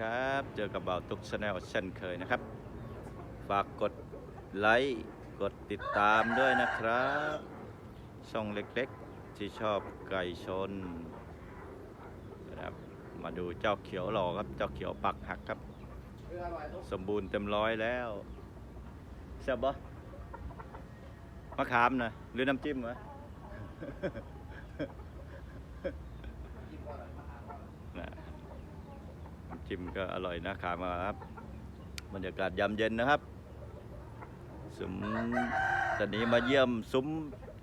ครับเจอกับบ่าวตุกชาแนลเช่นเคยนะครับ ฝากกดไลค์กดติดตามด้วยนะครับ ช่องเล็กๆ ที่ชอบไก่ชนนะครับมาดูเจ้าเขียวหล่อครับ เจ้าเขียวปักหักครับ สมบูรณ์เต็มร้อยแล้วแซ่บปะมะขามนะหรือน้ำจิ้มวะ น้ำจิ้มก็อร่อยนะขามาครับบรรยากาศยามเย็นนะครับซุ้มตอนนี้มาเยี่ยมซุ้ม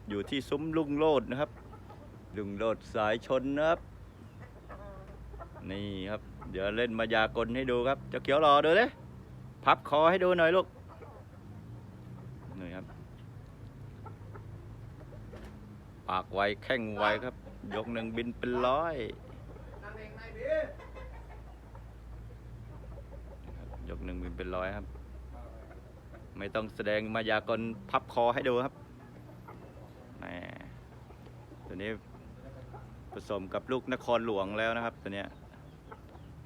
อยู่ที่ซุ้มลุงโลดนะครับ ลุงโลดสายชนนะครับ นี่ครับ เดี๋ยวเล่นมายากลให้ดูครับจะเขียวรอดูเลยพับคอให้ดูหน่อยลูกนี่ครับปากไวแข้งไวครับ ยกหนึ่งบินเป็นร้อย ยกหนึ่งบิน เป็นร้อยครับ ไม่ต้องแสดงมายากลพับคอให้ดูครับแหมตัวนี้ผสมกับลูกนครหลวงแล้วนะครับตัวเนี้ย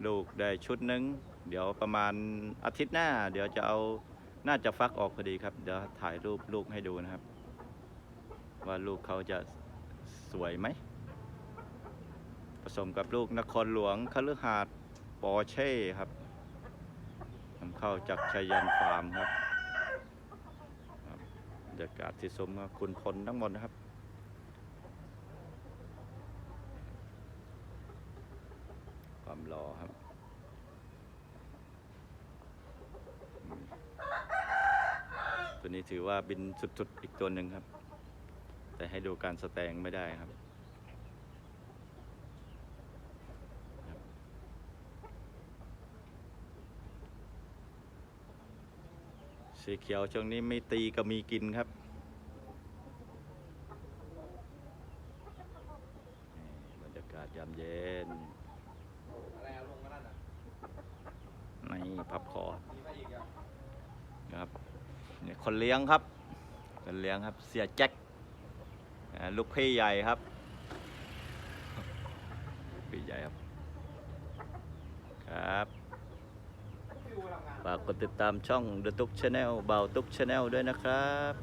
ลูกได้ชุดหนึ่งเดี๋ยวประมาณอาทิตย์หน้า เดี๋ยวจะเอาน่าจะฟักออกพอดีครับ เดี๋ยวถ่ายรูปลูกให้ดูนะครับ ว่าลูกเขาจะสวยไหมผสมกับลูกนครหลวงคฤหาสน์ปอร์เช่ครับ นำเข้าจากชัยยันฟาร์มครับบรรยากาศที่สมกับคุณพลทั้งหมดนะครับความรอครับตัวนี้ถือว่าบินสุดๆอีกตัวหนึ่งครับ แต่ให้ดูการสแตงไม่ได้ครับ สีเขียวช่วงนี้ไม่ตีก็มีกินครับ บรรยากาศยามเย็นอะไรเอาลงมานั่นอะนี่พับคอครับเนี่ยคนเลี้ยงครับ คนเลี้ยงครับ เสียแจ็คลูกพี่ใหญ่ครับพี่ใหญ่ครับ ครับ ฝากกดติดตามช่อง TheTuk Channel เบาตุก Channel ด้วยนะครับ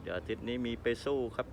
เดี๋ยวอาทิตย์นี้มีไปสู้ครับ